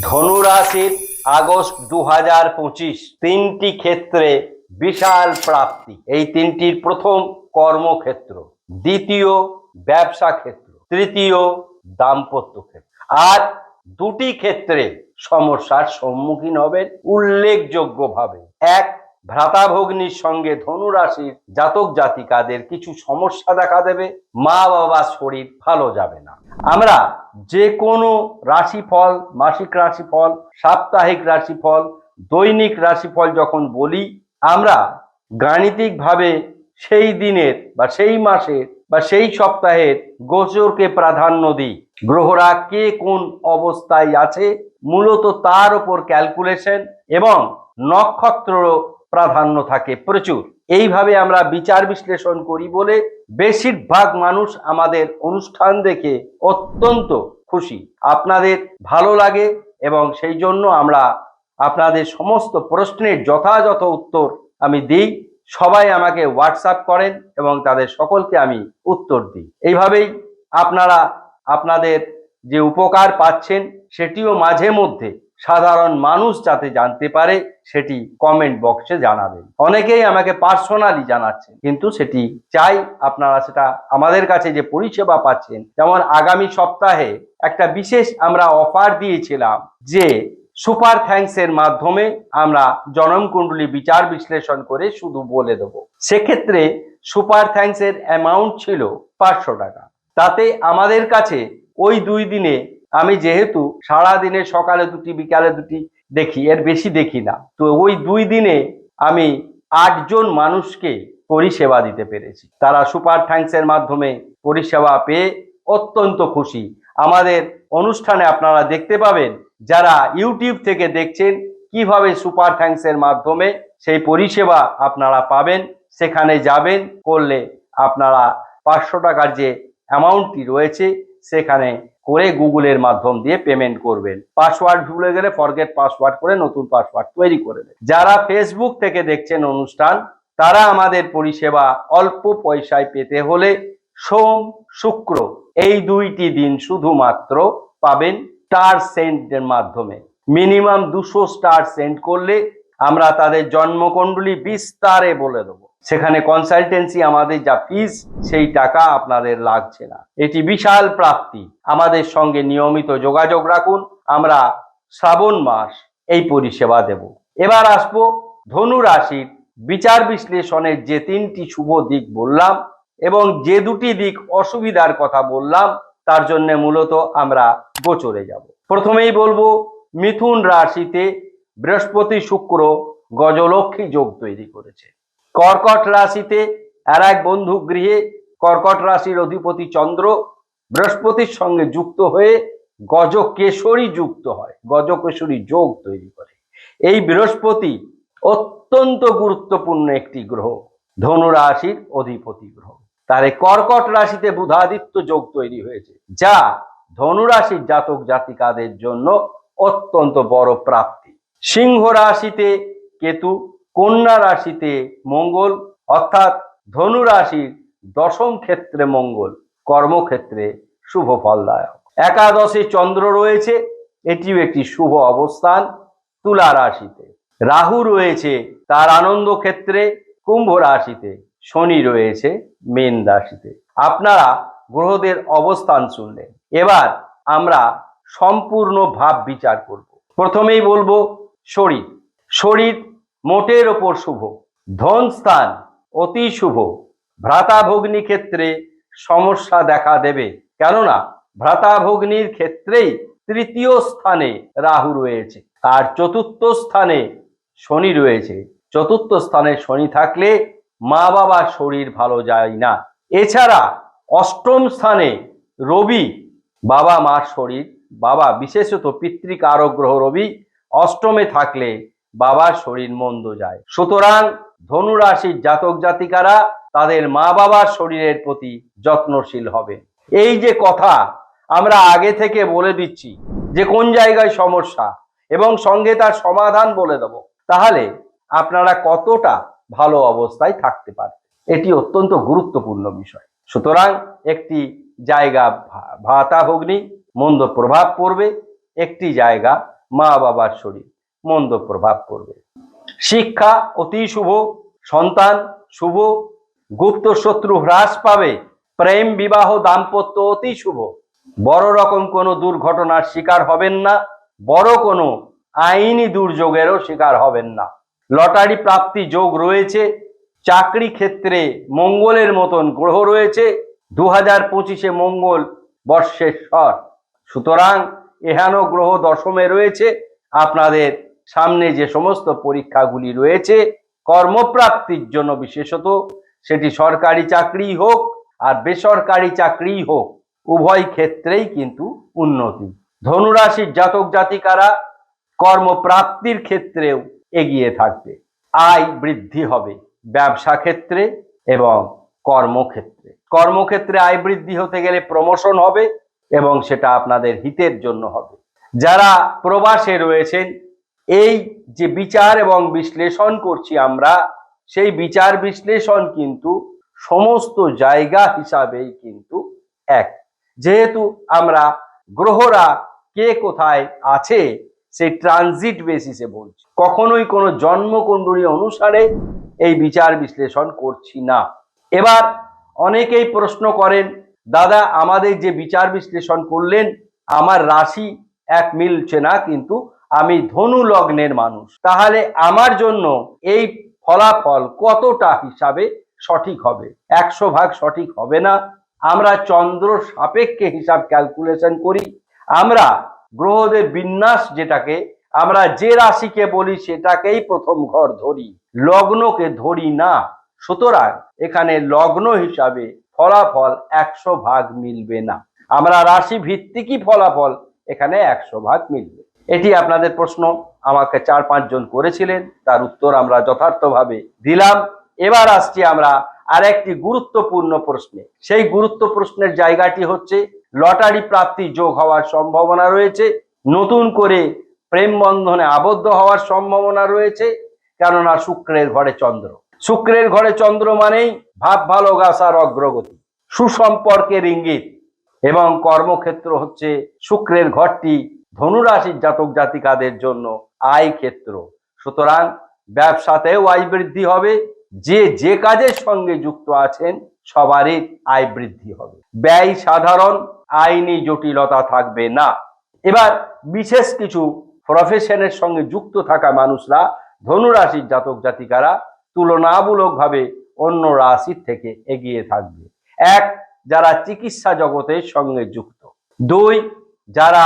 ধনুরাশির আগস্ট দু হাজার পঁচিশ তিনটি ক্ষেত্রে বিশাল প্রাপ্তি। এই তিনটির প্রথম কর্মক্ষেত্র। দ্বিতীয় ব্যবসা ক্ষেত্র। তৃতীয় দাম্পত্য ক্ষেত্র। আর দুটি ক্ষেত্রে সমস্যার সম্মুখীন হবেন উল্লেখযোগ্যভাবে। এক ভ্রাতাভগ্নির সঙ্গে ধনুরাশির জাতক জাতিকাদের কিছু সমস্যা দেখা দেবে। মা বাবার শরীর ভালো যাবে না। আমরা যে কোনো রাশিফল, মাসিক রাশিফল, সাপ্তাহিক রাশিফল, দৈনিক রাশিফল যখন বলি, আমরা গাণিতিকভাবে সেই দিনের বা সেই মাসের বা সেই সপ্তাহের গোচরকে প্রাধান্য দিই। গ্রহরা কে কোন অবস্থায় আছে, মূলত তার উপর ক্যালকুলেশন এবং নক্ষত্র প্রাধান্য থাকে প্রচুর। এইভাবে আমরা বিচার বিশ্লেষণ করি বলে বেশিরভাগ মানুষ আমাদের অনুষ্ঠান দেখে অত্যন্ত খুশি। আপনাদের ভালো লাগে এবং সেই জন্য আমরা আপনাদের সমস্ত প্রশ্নের যথাযথ উত্তর আমি দিই। সবাই আমাকে হোয়াটসঅ্যাপ করেন এবং তাদের সকলকে আমি উত্তর দিই। এইভাবেই আপনারা আপনাদের যে উপকার পাচ্ছেন সেটিও মাঝে মধ্যে সাধারণ মানুষ যাতে জানতে পারে, সেটি কমেন্ট বক্সে জানাবেন। অনেকেই আমাকে পার্সোনালি জানাচ্ছেন, কিন্তু সেটি চাই আপনারা সেটা আমাদের কাছে যে পরিষেবা পাচ্ছেন। যেমন আগামী সপ্তাহে একটা বিশেষ আমরা অফার দিয়েছিলাম যে সুপার থ্যাঙ্কস এর মাধ্যমে আমরা জনমকুণ্ডলী বিচার বিশ্লেষণ করে শুধু বলে দেবো। সেক্ষেত্রে সুপার থ্যাঙ্কস এর অ্যামাউন্ট ছিল পাঁচশো টাকা। তাতে আমাদের কাছে ওই দুই দিনে আমি যেহেতু সারা দিনে সকালে দুটি, বিকালে দুটি দেখি, এর বেশি দেখি না, তো ওই দুই দিনে আমি আটজন মানুষকে পরিষেবা দিতে পেরেছি। তারা সুপার থ্যাঙ্কস এর মাধ্যমে পরিষেবা পেয়ে অত্যন্ত খুশি। আমাদের অনুষ্ঠানে আপনারা দেখতে পাবেন যারা ইউটিউব থেকে দেখছেন কীভাবে সুপার থ্যাঙ্কস এর মাধ্যমে সেই পরিষেবা আপনারা পাবেন, সেখানে যাবেন, করলে আপনারা পাঁচশো টাকার যে অ্যামাউন্টটি রয়েছে সেখানে করে গুগলের মাধ্যম দিয়ে পেমেন্ট করবেন। পাসওয়ার্ড ভুলে গেলে ফরগেট পাসওয়ার্ড করে নতুন পাসওয়ার্ড তৈরি করে দেন যারা ফেসবুক থেকে দেখছেন অনুষ্ঠান, তারা আমাদের পরিষেবা অল্প পয়সায় পেতে হলে সোম শুক্র এই দুইটি দিন শুধুমাত্র পাবেন স্টার সেন্টের মাধ্যমে। মিনিমাম দুশো স্টার সেন্ট করলে আমরা তাদের জন্মকুণ্ডলী বিস্তারে বলে দেবো। সেখানে কনসালটেন্সি আমাদের যা ফিস সেই টাকা আপনাদের লাগছে না। এটি বিশাল প্রাপ্তি। আমাদের সঙ্গে নিয়মিত যোগাযোগ রাখুন। আমরা শ্রাবণ মাস এই পরিষেবা দেব। এবার আসব ধনু রাশির বিচার বিশ্লেষণের যে তিনটি শুভ দিক বললাম এবং যে দুটি দিক অসুবিধার কথা বললাম, তার জন্য মূলত আমরা গোচরে যাব। প্রথমেই বলব, মিথুন রাশিতে বৃহস্পতি শুক্র গজলক্ষ্মী যোগ তৈরি করেছে। কর্কট রাশিতে আর এক বন্ধু গৃহে কর্কট রাশির অধিপতি চন্দ্র বৃহস্পতির সঙ্গে যুক্ত হয়ে গজকেশরী যুক্ত হয়, গজকেশরী যোগ তৈরি করে। এই বৃহস্পতি অত্যন্ত গুরুত্বপূর্ণ একটি গ্রহ ধনু রাশির অধিপতি গ্রহ। তার কর্কট রাশিতে বুধাদিত্য যোগ তৈরি হয়েছে, যা ধনুরাশির জাতক জাতিকাদের জন্য অত্যন্ত বড় প্রাপ্তি। সিংহ রাশিতে কেতু কন্যা রাশিতে মঙ্গল, অর্থাৎ ধনু রাশির দশম ক্ষেত্রে মঙ্গল, কর্মক্ষেত্রে শুভ ফলদায়ক। একাদশে চন্দ্র রয়েছে, এটিও একটি শুভ অবস্থান তুলা রাশিতে। রাহু রয়েছে, তার আনন্দ ক্ষেত্রে কুম্ভ রাশিতে। শনি রয়েছে, মেন রাশিতে। আপনারা গ্রহদের অবস্থান শুনলেন। এবার আমরা সম্পূর্ণ ভাব বিচার করব। প্রথমেই বলব শরীর। শরীর মোটের ওপর শুভ। ধন স্থান অতি শুভ। ভ্রাতাভগ্নি ক্ষেত্রে সমস্যা দেখা দেবে। কেননা, ভ্রাতাভগ্নির ক্ষেত্রেই তৃতীয় স্থানে রাহু রয়েছে। আর চতুর্থ স্থানে শনি রয়েছে। চতুর্থ স্থানে শনি থাকলে মা বাবার শরীর ভালো যায় না। এছাড়া অষ্টম স্থানে রবি বাবা মার শরীর, বাবা বিশেষত পিতৃকারক গ্রহ রবি, অষ্টমে থাকলে বাবার শরীর মন্দ যায়। সুতরাং ধনু রাশির জাতক জাতিকারা তাদের মা বাবার শরীরের প্রতি যত্নশীল হবে এই যে কথা আমরা আগে থেকে বলে দিচ্ছি যে কোন জায়গায় সমস্যা এবং সঙ্গে তার সমাধান বলে দেব, তাহলে আপনারা কতটা ভালো অবস্থায় থাকতে পারবে এটি অত্যন্ত গুরুত্বপূর্ণ বিষয়। সুতরাং একটি জায়গা ভা- ভাতাভগ্নি মন্দ প্রভাব পড়বে, একটি জায়গা মা বাবার শরীর। মন্দ প্রভাব পড়বে। শিক্ষা অতি শুভ, সন্তান শুভ, গুপ্ত শত্রু হ্রাস পাবে, প্রেম বিবাহ দাম্পত্য অতি শুভ। বড় রকম কোনো দুর্ঘটনার শিকার হবেন না, বড় কোনো আইনি দুর্যোগেরও শিকার হবেন না। লটারি প্রাপ্তি যোগ রয়েছে, চাকরি ক্ষেত্রে মঙ্গলের মতন গ্রহ রয়েছে দু হাজার পঁচিশে মঙ্গল বর্ষের স্বর। সুতরাং এহানো গ্রহ দশমে রয়েছে, আপনাদের সামনে যে সমস্ত পরীক্ষাগুলি রয়েছে, কর্মপ্রাপ্তির জন্য বিশেষত, সেটি সরকারি চাকরি হোক আর বেসরকারি চাকরি হোক, উভয় ক্ষেত্রেই কিন্তু উন্নতি। ধনুরাশির জাতক জাতিকারা কর্মপ্রাপ্তির ক্ষেত্রেও এগিয়ে থাকবে। আয় বৃদ্ধি হবে ব্যবসা ক্ষেত্রে এবং কর্মক্ষেত্রে। কর্মক্ষেত্রে আয় বৃদ্ধি হতে গেলে প্রমোশন হবে এবং সেটা আপনাদের হিতের জন্য হবে। যারা প্রবাসে রয়েছেন এই যে বিচার এবং বিশ্লেষণ করছি আমরা, সেই বিচার বিশ্লেষণ কিন্তু সমস্ত জায়গা হিসাবেই কিন্তু এক। যেহেতু আমরা গ্রহরা কে কোথায় আছে, সেই ট্রানজিট বেসিসে বলছি। কখনোই কোনো জন্মকুণ্ডলী অনুসারে এই বিচার বিশ্লেষণ করছি না। এবার অনেকেই প্রশ্ন করেন, দাদা, আমাদের যে বিচার বিশ্লেষণ করলেন, আমার রাশি এক মিলছে না কিন্তু আমি ধনু লগ্নের মানুষ। তাহলে আমার জন্য এই ফলাফল কতটা হিসাবে সঠিক হবে? একশো ভাগ সঠিক হবে না? আমরা চন্দ্র সাপেক্ষে হিসাব ক্যালকুলেশন করি। আমরা গ্রহদের বিন্যাস যেটাকে, আমরা যে রাশিকে বলি সেটাকেই প্রথম ঘর ধরি। লগ্নকে ধরি না। সুতরাং এখানে লগ্ন হিসাবে ফলাফল একশো ভাগ মিলবে না। আমরা রাশি ভিত্তিকই ফলাফল এখানে একশো ভাগ মিলবে। এটি আপনাদের প্রশ্ন। আমাকে চার পাঁচজন করেছিলেন, তার উত্তর আমরা যথার্থভাবে দিলাম। এবার আসছি আমরা আরেকটি গুরুত্বপূর্ণ প্রশ্নে। সেই গুরুত্ব প্রশ্নের জায়গাটি হচ্ছে, লটারি প্রাপ্তি যোগ হওয়ার সম্ভাবনা রয়েছে, নতুন করে প্রেম বন্ধনে আবদ্ধ হওয়ার সম্ভাবনা রয়েছে, কেননা শুক্রের ঘরে চন্দ্র। শুক্রের ঘরে চন্দ্র মানেই ভাব ভালোবাসার অগ্রগতি, সুসম্পর্কের ইঙ্গিত, এবং কর্মক্ষেত্র হচ্ছে শুক্রের ঘরটি ধনুরাশির জাতক জাতিকাদের জন্য আয় ক্ষেত্র। সুতরাং ব্যবসাতেও আয় বৃদ্ধি হবে, যে যে কাজের সঙ্গে যুক্ত আছেন, সবারই আয় বৃদ্ধি হবে। ব্যয় সাধারণ, আইনি জটিলতা থাকবে না। এবার বিশেষ কিছু প্রফেশনের সঙ্গে যুক্ত থাকা মানুষরা, ধনুরাশির জাতক জাতিকারা তুলনামূলকভাবে অন্য রাশির থেকে এগিয়ে থাকবে। এক, যারা চিকিৎসা জগতের সঙ্গে যুক্ত। দুই, যারা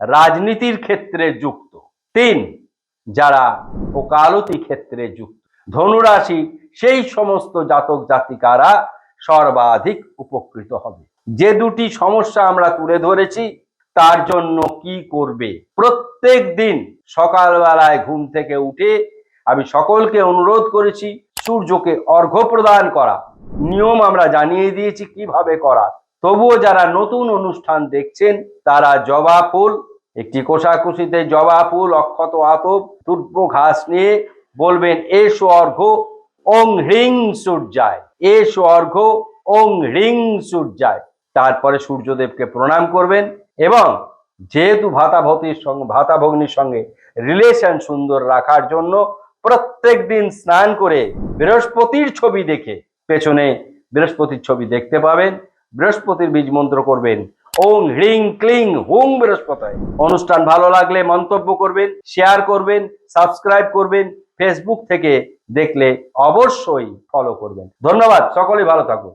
রাজনীতির ক্ষেত্রে যুক্ত। তিন, যারা ওকালতি ক্ষেত্রে যুক্ত। ধনুরাশি, সেই সমস্ত জাতক জাতিকারা সর্বাধিক উপকৃত হবে। যে দুটি সমস্যা আমরা তুলে ধরেছি, তার জন্য কি করবে? প্রত্যেক দিন সকালবেলায় ঘুম থেকে উঠে আমি সকলকে অনুরোধ করেছি, সূর্যকে অর্ঘ্য প্রদান করা। নিয়ম আমরা জানিয়ে দিয়েছি কীভাবে করা। তবুও যারা নতুন অনুষ্ঠান দেখছেন, তারা জবা ফুল, একটি কোষাকুষিতে জবা ফুল, অক্ষত আতপ দুর্ব ঘাস নিয়ে বলবেন এ অর্ঘ্য, ওং হ্রিং সূর্যায় এ অর্ঘ্য, ওং হ্রিং সূর্যায়। তারপরে সূর্যদেবকে প্রণাম করবেন এবং যেহেতু ভাতাভতির সঙ্গে, ভাতা ভগ্নির সঙ্গে রিলেশন সুন্দর রাখার জন্য প্রত্যেক দিন স্নান করে বৃহস্পতির ছবি দেখে পেছনে বৃহস্পতির ছবি দেখতে পাবেন। বৃহস্পতির বীজ মন্ত্র করবেন। ওং হ্রিং ক্লিং হুং বৃহস্পতি অনুষ্ঠান ভালো লাগলে মন্তব্য করবেন শেয়ার করবেন সাবস্ক্রাইব করবেন ফেসবুক থেকে দেখলে অবশ্যই ফলো করবেন। ধন্যবাদ সকলে ভালো থাকুন।